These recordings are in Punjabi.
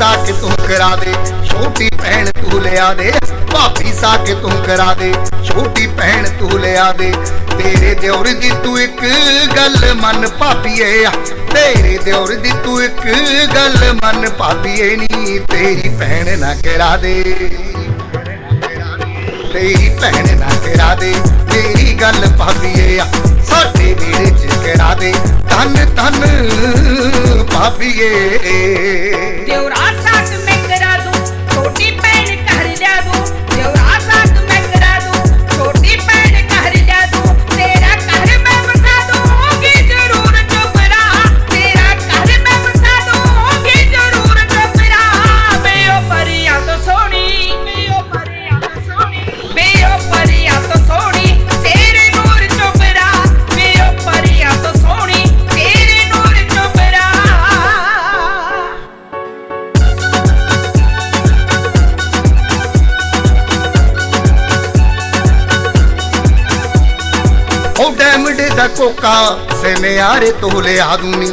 ਭਾਬੀ ਸਾਕ ਤੂੰ ਕਰਾ ਦੇ। ਛੋਟੀ ਭੈਣ ਤੂੰ ਲਿਆ ਦੇ। ਭਾਬੀ ਸਾਕ ਤੂੰ ਕਰਾ ਦੇ। ਛੋਟੀ ਭੈਣ ਤੂੰ ਲਿਆ ਦੇ। ਤੇਰੇ ਦਿਉਰ ਦੀ ਤੂੰ ਇੱਕ ਗੱਲ ਮੰਨ ਭਾਬੀਏ। ਤੇਰੇ ਦਿਉਰ ਦੀ ਤੂੰ ਇੱਕ ਗੱਲ ਮੰਨ ਭਾਬੀਏ ਨੀ। ਤੇਰੀ ਭੈਣ ਨਾ ਕਰਾ ਦੇ। ਤੇਰੀ ਭੈਣ ਨਾ ਕਰਾ ਦੇ। ਤੇਰੀ ਗੱਲ ਭਾਬੀਏ ਆ। ਸਾਡੇ ਵੀੜੇ ਚ ਕਰਾ ਦੇ। ਤਨ ਤਨ ਭਾਬੀਏ। ਉਹ ਦਾ ਕੋਕਾ, ਸਨਿਆਰੇ ਤੋਂ ਲਿਆ ਦੂਨੀ।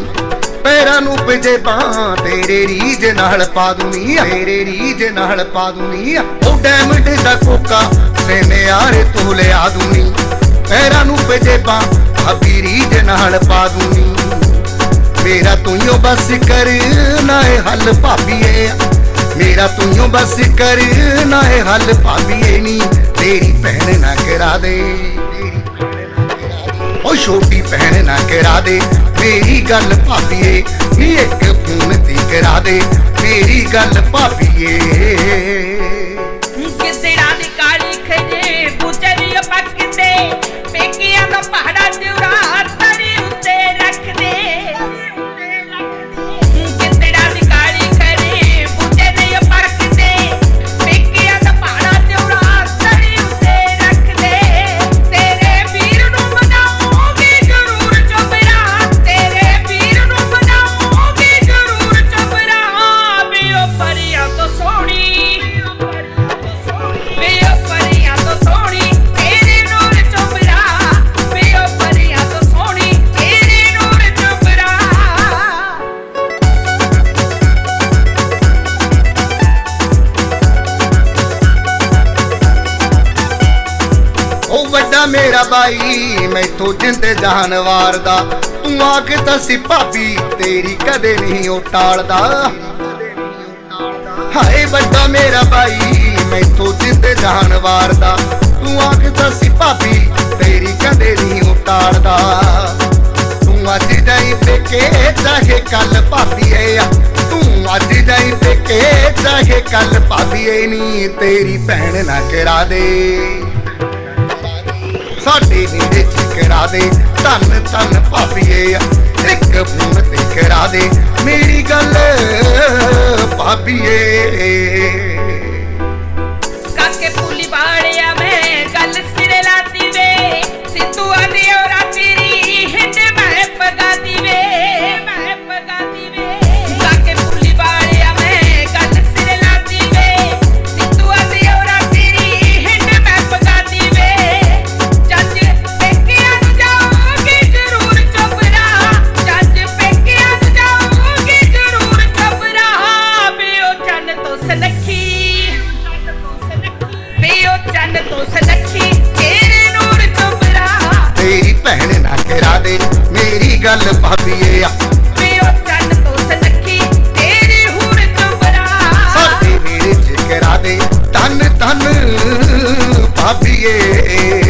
ਪੈਰਾਂ ਨੂੰ ਪਜੇ ਬਾਂ ਤੇਰੇ ਰੀਜ ਨਾਲ ਪਾ ਦੂਨੀ ਤੇਰੇ ਰੀਜ ਨਾਲ ਪਾ ਦੂਨੀ ਉਹ ਡੈਮਡ ਦਾ ਕੋਕਾ, ਸਨਿਆਰੇ ਤੋਂ ਲਿਆ ਦੂਨੀ। ਪੈਰਾਂ ਨੂੰ ਪਜੇ ਬਾਂ ਭਾਬੀ ਰੀਜ ਨਾਲ ਪਾ ਦੂਨੀ। ਮੇਰਾ ਤੂੰ ਬਸ ਕਰ ਨਾ ਇਹ ਹੱਲ ਭਾਬੀਏ ਮੇਰਾ ਤੂੰ ਬਸ ਕਰ ਨਾ ਇਹ ਹੱਲ ਭਾਬੀਏ ਨੀ। ਤੇਰੀ ਭੈਣ ਨਾ ਕਰਾ ਦੇ। ਛੋਟੀ ਭੈਣ ਨਾ ਕਰਾ ਦੇ। ਮੇਰੀ ਗੱਲ ਭਾਬੀਏ, ਨੀ ਇੱਕ ਫੋਨ ਦੀ ਕਰਾ ਦੇ। ਮੇਰੀ ਗੱਲ ਭਾਬੀਏ। ਮੇਰਾ ਬਾਈ, ਮੈਥੋਂ ਜਿੰਦ ਜਾਨਵਾਰ ਦਾ। ਤੂੰ ਆਖ ਤਾਂ ਭਾਬੀ, ਤੇਰੀ ਕਦੇ ਨਹੀਂ ਉਹ ਟਾਲਦਾ। ਹਾਏ ਵੱਡਾ ਮੇਰਾ ਬਾਈ, ਮੈਥੋਂ ਜਿੰਦ ਜਾਨਵਾਰ ਦਾ। ਤੂੰ ਆਖ ਤਾਂ ਭਾਬੀ, ਤੇਰੀ ਕਦੇ ਨਹੀਂ ਉਹ ਟਾਲਦਾ। ਤੂੰ ਅੱਜ ਜਾਈ ਪੇਕੇ ਚਾਹੇ ਕੱਲ ਭਾਬੀ ਆ ਤੂੰ ਅੱਜ ਜਾਈ ਪੇਕੇ ਚਾਹੇ ਕੱਲ ਭਾਬੀ ਭਾਬੀਏ ਨਹੀਂ ਤੇਰੀ ਭੈਣ ਨਾ ਕਰਾ ਦੇ। ਸਾਡੇ ਨੇੜੇ ਚ ਕਰਾ ਦੇ। ਧੰਨ ਧੰਨ ਭਾਬੀਏ ਇੱਕ ਫੋਨ ਤੇ ਕਰਾ ਦੇ। ਮੇਰੀ ਗੱਲ ਭਾਬੀਏ ਗੱਲ ਭਾਬੀਏ ਵੇ ਉਹ ਚੰਨ ਤੋਂ ਸਨਖੀ ਤੇਰੀ ਹੂਰ ਚੁਪਰਾ ਸਾਡੇ ਨੇੜੇ ਚ ਕਰਾ ਦੇ ਧੰਨ ਧੰਨ ਭਾਬੀਏ।